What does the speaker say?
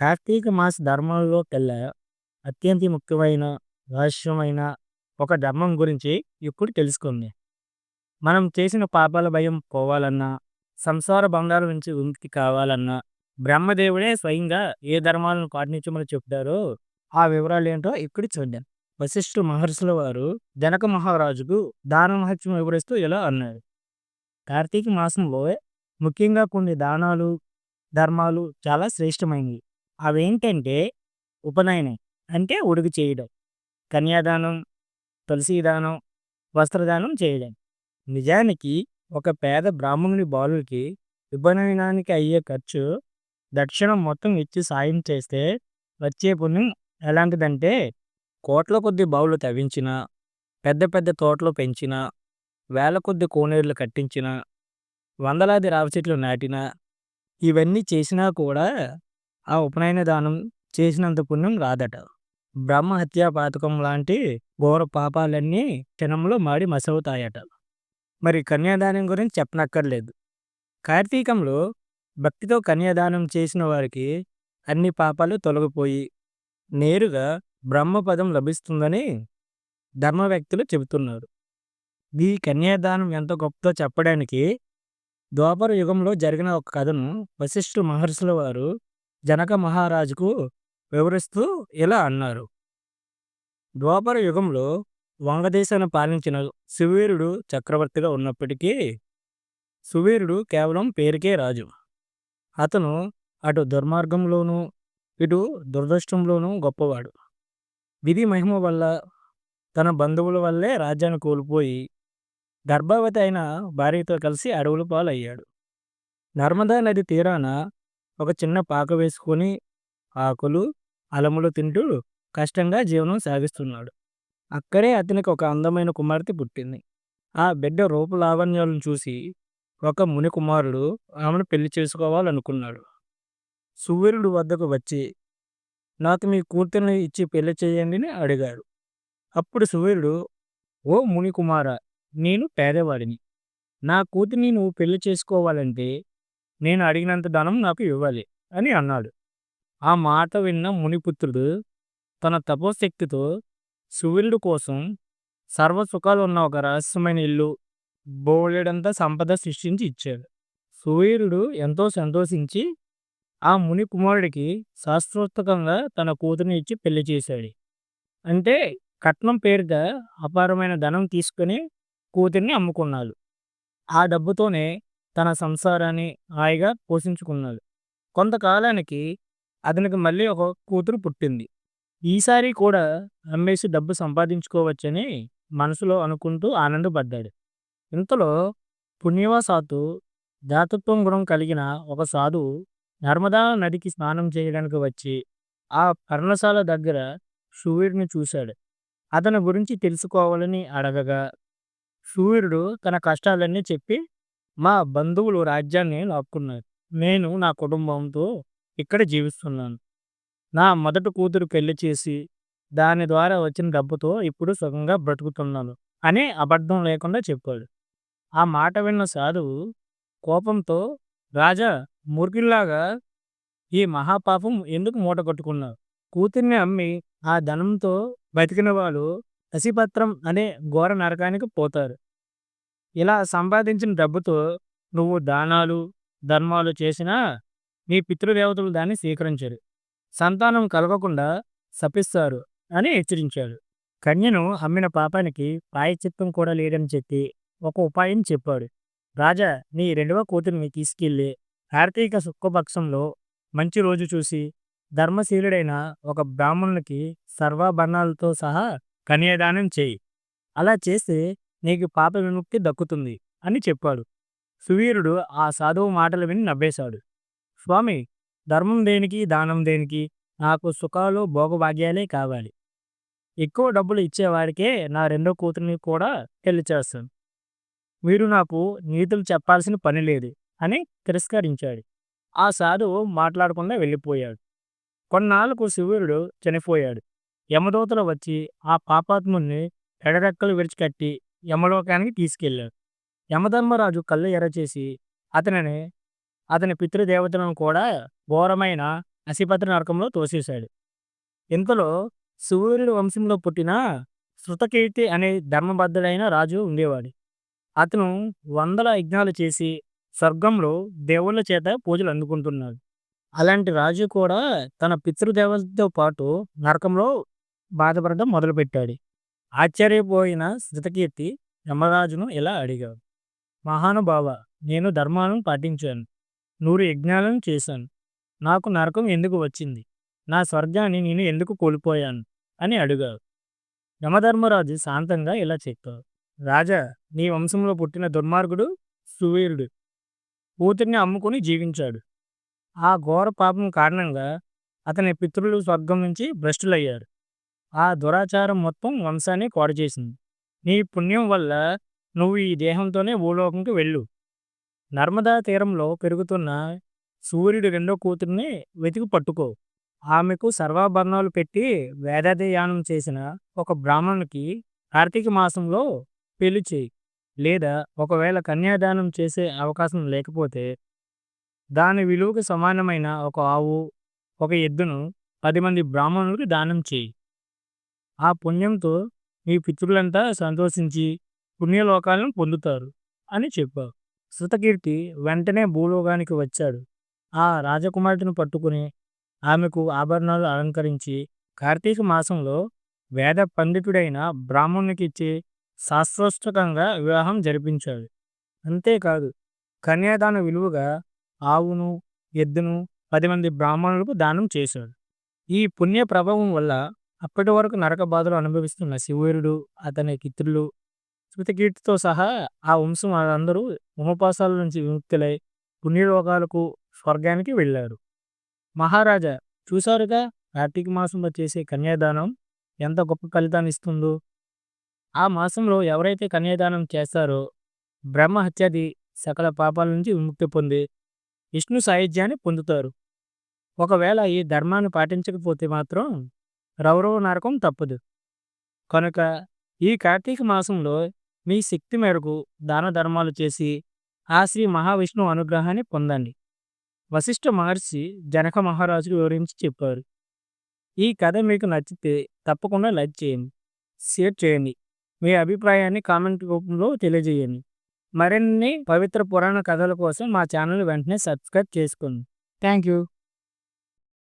కార్తీక మాస ధర్మాల్లోకెల్లా అత్యంత ముఖ్యమైన, రహస్యమైన ఒక ధర్మం గురించి ఇప్పుడు తెలుసుకుంది మనం చేసిన పాపాల భయం పోవాలన్నా, సంసార బంధాల నుంచి విముక్తి కావాలన్నా, బ్రహ్మదేవుడే స్వయంగా ఏ ధర్మాలను పాటించమని చెప్తారో ఆ వివరాలు ఏంటో ఇప్పుడు చూద్దాం. వశిష్ఠ మహర్షుల వారు జనక మహారాజుకు దాన మహత్యం వివరిస్తూ ఇలా అన్నారు. కార్తీక మాసంలో ముఖ్యంగా కొన్ని దానాలు, ధర్మాలు చాలా శ్రేష్టమైనవి. అవేంటంటే ఉపనయనం అంటే ఉడుగు చేయడం, కన్యాదానం, తులసీదానం, వస్త్రదానం చేయడం. నిజానికి ఒక పేద బ్రాహ్మణుని బాలుడికి ఉపనయనానికి అయ్యే ఖర్చు దక్షిణం మొత్తం ఇచ్చి సాయం చేస్తే వచ్చే పుణ్యం ఎలాంటిదంటే కోట్ల కొద్ది బావులు తవ్వించినా, పెద్ద పెద్ద తోటలు పెంచినా, వేల కొద్ది కోనేరులు కట్టించిన వందలాది రావి చెట్లు నాటినా, ఇవన్నీ చేసినా కూడా ఆ ఉపనయన దానం చేసినంత పుణ్యం రాదట. బ్రహ్మహత్యా పాతకం లాంటి ఘోర పాపాలన్నీ క్షణంలో మాడి మసవుతాయట. మరి కన్యాదానం గురించి చెప్పనక్కర్లేదు. కార్తీకంలో భక్తితో కన్యాదానం చేసిన వారికి అన్ని పాపాలు తొలగిపోయి నేరుగా బ్రహ్మపదం లభిస్తుందని ధర్మ వ్యక్తులు చెబుతున్నారు. ఈ కన్యాదానం ఎంత గొప్పతో చెప్పడానికి ద్వాపర యుగంలో జరిగిన ఒక కథను వశిష్ఠు మహర్షుల వారు జనక మహారాజుకు వివరిస్తూ ఇలా అన్నారు. ద్వాపర యుగంలో వంగదేశాన్ని పాలించిన సువీరుడు చక్రవర్తిగా ఉన్నప్పటికీ సువీరుడు కేవలం పేరుకే రాజు. అతను అటు దుర్మార్గంలోనూ, ఇటు దురదృష్టంలోనూ గొప్పవాడు. విధి మహిమ వల్ల, తన బంధువుల వల్లే రాజ్యాన్ని కోల్పోయి గర్భవతి అయిన భార్యతో కలిసి అడవుల పాలయ్యాడు. నర్మదా నది తీరాన ఒక చిన్న పాక వేసుకొని ఆకులు, అలములు తింటూ కష్టంగా జీవనం సాగిస్తున్నాడు. అక్కడే అతనికి ఒక అందమైన కుమార్తె పుట్టింది. ఆ బిడ్డ రూపు లావణ్యాలను చూసి ఒక ముని కుమారుడు ఆమెను పెళ్ళి చేసుకోవాలనుకున్నాడు. సూర్యుడు వద్దకు వచ్చి నాకు మీ కూతుర్ని ఇచ్చి పెళ్ళి చేయండి అని అడిగాడు. అప్పుడు సూర్యుడు ఓ ముని కుమార నేను పేదవాడిని. నా కూతుర్ని నువ్వు పెళ్ళి చేసుకోవాలంటే నేను అడిగినంత ధనం నాకు ఇవ్వాలి అని అన్నాడు. ఆ మాట విన్న మునిపుత్రుడు తన తపోశక్తితో సువీరుడు కోసం సర్వసుఖాలు ఉన్న ఒక రహస్యమైన ఇల్లు, బోలెడంత సంపద సృష్టించి ఇచ్చాడు. సువీరుడు ఎంతో సంతోషించి ఆ ముని కుమారుడికి శాస్త్రోత్తకంగా తన కూతురిని ఇచ్చి పెళ్ళి చేశాడు. అంటే కట్నం పేరిట అపారమైన ధనం తీసుకొని కూతుర్ని అమ్ముకున్నాడు. ఆ డబ్బుతోనే తన సంసారాన్ని హాయిగా పోషించుకున్నాడు. కొంతకాలానికి అతనికి మళ్ళీ ఒక కూతురు పుట్టింది. ఈసారి కూడా అమ్మేసి డబ్బు సంపాదించుకోవచ్చని మనసులో అనుకుంటూ ఆనందపడ్డాడు. ఇంతలో పుణ్యవశాత్తు దాతృత్వం గుణం కలిగిన ఒక సాధువు నర్మదా నదికి స్నానం చేయడానికి వచ్చి ఆ పర్ణశాల దగ్గర సూర్యుడిని చూశాడు. అతని గురించి తెలుసుకోవాలని అడగగా సూర్యుడు తన కష్టాలన్నీ చెప్పి మా బంధువులు రాజ్యాన్ని లాక్కున్నారు. నేను నా కుటుంబంతో ఇక్కడ జీవిస్తున్నాను. నా మొదటి కూతురు పెళ్ళి చేసి దాని ద్వారా వచ్చిన డబ్బుతో ఇప్పుడు సుఖంగా బ్రతుకుతున్నాను అని అబద్ధం లేకుండా చెప్పాడు. ఆ మాట విన్న సాధువు కోపంతో రాజా మురికిల్లాగా ఈ మహాపాపం ఎందుకు మూట కట్టుకున్నారు కూతుర్ని అమ్మి ఆ ధనంతో బతికిన వాళ్ళు అసిపత్రం అనే ఘోర నరకానికి పోతారు. ఇలా సంపాదించిన డబ్బుతో నువ్వు దానాలు, ధర్మాలు చేసినా నీ పితృదేవతలు దాన్ని స్వీకరించరు. సంతానం కలగకుండా శపిస్తారు అని హెచ్చరించాడు. కన్యను అమ్మిన పాపానికి ప్రాయశ్చిత్తం కూడా లేదని చెప్పి ఒక ఉపాయం చెప్పాడు. రాజా నీ రెండవ కూతురిని తీసుకెళ్ళి కార్తీక శుక్లపక్షంలో మంచి రోజు చూసి ధర్మశీలుడైన ఒక బ్రాహ్మణునికి సర్వాభరణాలతో సహా కన్యాదానం చేయి. అలా చేస్తే నీకు పాప విముక్తి దక్కుతుంది అని చెప్పాడు. సువీరుడు ఆ సాధువు మాటలు విని నవ్వేశాడు. స్వామి ధర్మం దేనికి దానం దేనికి నాకు సుఖాలు భోగభాగ్యాలే కావాలి. ఎక్కువ డబ్బులు ఇచ్చేవారికే నా రెండో కూతురిని కూడా పెళ్ళి చేస్తాను. మీరు నాకు నీతులు చెప్పాల్సిన పని లేదు అని తిరస్కరించాడు. ఆ సాధువు మాట్లాడకుండా వెళ్ళిపోయాడు. కొన్నాళ్ళకు సువీరుడు చనిపోయాడు. యమదూతలు వచ్చి ఆ పాపాత్ముని ఎడరెక్కలు విడిచికట్టి యమలోకానికి తీసుకెళ్ళారు. యమధర్మరాజు కళ్ళు ఎరచేసి అతనిని అతని పితృదేవతలను కూడా ఘోరమైన అసిపత్ర నరకంలో తోసేశాడు. ఇంతలో సూర్యుడి వంశంలో పుట్టిన శృతకీర్తి అనే ధర్మబద్ధుడైన రాజు ఉండేవాడు. అతను వందల యజ్ఞాలు చేసి స్వర్గంలో దేవుళ్ళ చేత పూజలు అందుకుంటున్నాడు. అలాంటి రాజు కూడా తన పితృదేవతతో పాటు నరకంలో బాధపడడం మొదలుపెట్టాడు. ఆశ్చర్యపోయిన శృతకీర్తి యమరాజును ఇలా అడిగాడు. మహానుభావ నేను ధర్మాలను పాటించాను. నూరు యజ్ఞాలను చేశాను. నాకు నరకం ఎందుకు వచ్చింది? నా స్వర్గాన్ని నేను ఎందుకు కోల్పోయాను? అని అడిగాడు. యమధర్మరాజు శాంతంగా ఇలా చెప్పాడు. రాజా నీ వంశంలో పుట్టిన దుర్మార్గుడు సువీరుడు కూతుర్ని అమ్ముకుని జీవించాడు. ఆ ఘోర పాపం కారణంగా అతని పితృలు స్వర్గం నుంచి భ్రష్టులయ్యారు. ఆ దురాచారం మొత్తం వంశాన్ని పాడుచేసింది. నీ పుణ్యం వల్ల నువ్వు ఈ దేహంతోనే భూలోకంకి వెళ్ళు. నర్మదా తీరంలో పెరుగుతున్న సూర్యుడి రెండో కూతుర్ని వెతికి పట్టుకో. ఆమెకు సర్వాభరణాలు పెట్టి వేదాధ్యయనం చేసిన ఒక బ్రాహ్మణునికి కార్తీక మాసంలో పెళ్ళి చేయి. లేదా ఒకవేళ కన్యాదానం చేసే అవకాశం లేకపోతే దాని విలువకు సమానమైన ఒక ఆవు, ఒక ఎద్దును పది మంది బ్రాహ్మణులకు దానం చేయి. ఆ పుణ్యంతో మీ పితృలంతా సంతోషించి పుణ్యలోకాలను పొందుతారు అని చెప్పారు. శృతకీర్తి వెంటనే భూలోకానికి వచ్చాడు. ఆ రాజకుమార్తెను పట్టుకుని ఆమెకు ఆభరణాలు అలంకరించి కార్తీక మాసంలో వేద పండితుడైన బ్రాహ్మణునికిచ్చి శాస్త్రోక్తంగా వివాహం జరిపించాడు. అంతేకాదు కన్యాదాన విలువగా ఆవును, ఎద్దును పది మంది బ్రాహ్మణులకు దానం చేశాడు. ఈ పుణ్య ప్రభావం వల్ల అప్పటి వరకు నరక బాధలు అనుభవిస్తున్న శివీరుడు, అతని కిత్రులు శృతకీర్తితో సహా ఆ వంశం వారందరూ యమపాశాల నుంచి విముక్తులై పుణ్యలోకాలకు, స్వర్గానికి వెళ్ళారు. మహారాజా చూశారుగా కార్తీక మాసంలో చేసే కన్యాదానం ఎంత గొప్ప ఫలితాన్ని ఇస్తుందో. ఆ మాసంలో ఎవరైతే కన్యాదానం చేస్తారో బ్రహ్మ హత్యాది సకల పాపాల నుంచి విముక్తి పొంది విష్ణు సాయుధ్యాన్ని పొందుతారు. ఒకవేళ ఈ ధర్మాన్ని పాటించకపోతే మాత్రం రౌరవ నరకం తప్పదు. కనుక ఈ కార్తీక మాసంలో మీ శక్తి మేరకు దాన ధర్మాలు చేసి ఆ శ్రీ మహావిష్ణువు అనుగ్రహాన్ని పొందండి. వశిష్ఠ మహర్షి జనక మహారాజుకు వివరించి చెప్పారు. ఈ కథ మీకు నచ్చితే తప్పకుండా లైక్ చేయండి, షేర్ చేయండి. మీ అభిప్రాయాన్ని కామెంట్ రూపంలో తెలియజేయండి. మరిన్ని పవిత్ర పురాణ కథల కోసం మా ఛానల్ వెంటనే సబ్స్క్రైబ్ చేసుకోండి. Thank you.